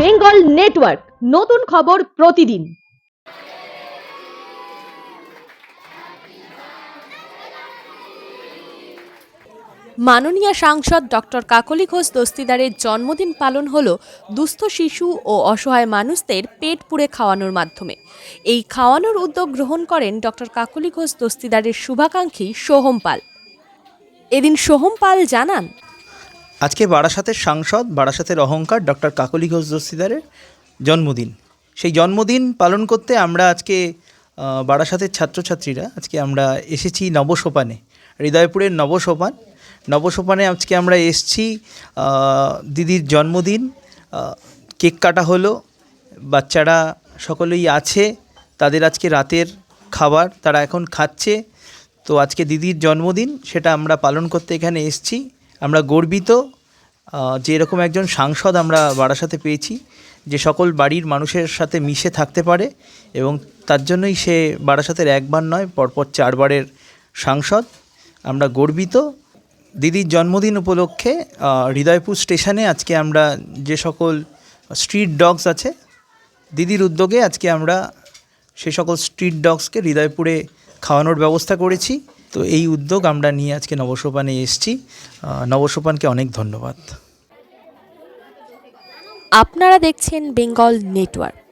Bengal network, নতুন খবর প্রতিদিন। মাননীয় সাংসদ ডক্টর কাকলি ঘোষ দস্তিদারের জন্মদিন পালন হলো দুস্থ শিশু ও অসহায় মানুষদের পেট পুড়ে খাওয়ানোর মাধ্যমে। এই খাওয়ানোর উদ্যোগ গ্রহণ করেন ডক্টর কাকলি ঘোষ দস্তিদারের শুভাকাঙ্ক্ষী সোহম পাল। এদিন সোহম পাল জানান আজকে বারাসাতের সাংসদ, বারাসাতের অহংকার ডক্টর কাকলি ঘোষ দস্তিদারের জন্মদিন। সেই জন্মদিন পালন করতে আমরা আজকে বারাসাতের ছাত্রছাত্রীরা, আজকে আমরা এসেছি নবসোপানে, হৃদয়পুরের নবসোপান। নবসোপানে আজকে আমরা এসছি দিদির জন্মদিন কেক কাটা হলো, বাচ্চারা সকলেই আছে, তাদের আজকে রাতের খাবার তারা এখন খাচ্ছে। তো আজকে দিদির জন্মদিন, সেটা আমরা পালন করতে এখানে এসেছি। আমরা গর্বিত যে এরকম একজন সাংসদ আমরা বারাসাতে পেয়েছি, যে সকল বাড়ির মানুষের সাথে মিশে থাকতে পারে এবং তার জন্যই সে বারাসাতের একবার নয়, পরপর চারবারের সাংসদ। আমরা গর্বিত। দিদির জন্মদিন উপলক্ষে হৃদয়পুর স্টেশনে আজকে আমরা যে সকল স্ট্রিট ডগস আছে, দিদির উদ্যোগে আজকে আমরা সে সকল স্ট্রিট ডগসকে হৃদয়পুরে খাওয়ানোর ব্যবস্থা করেছি। তো এই উদ্যোগ আমরা নিয়ে আজকে নবসোপানে এসেছি। নবসোপানকে অনেক ধন্যবাদ। আপনারা দেখছেন বেঙ্গল নেটওয়ার্ক।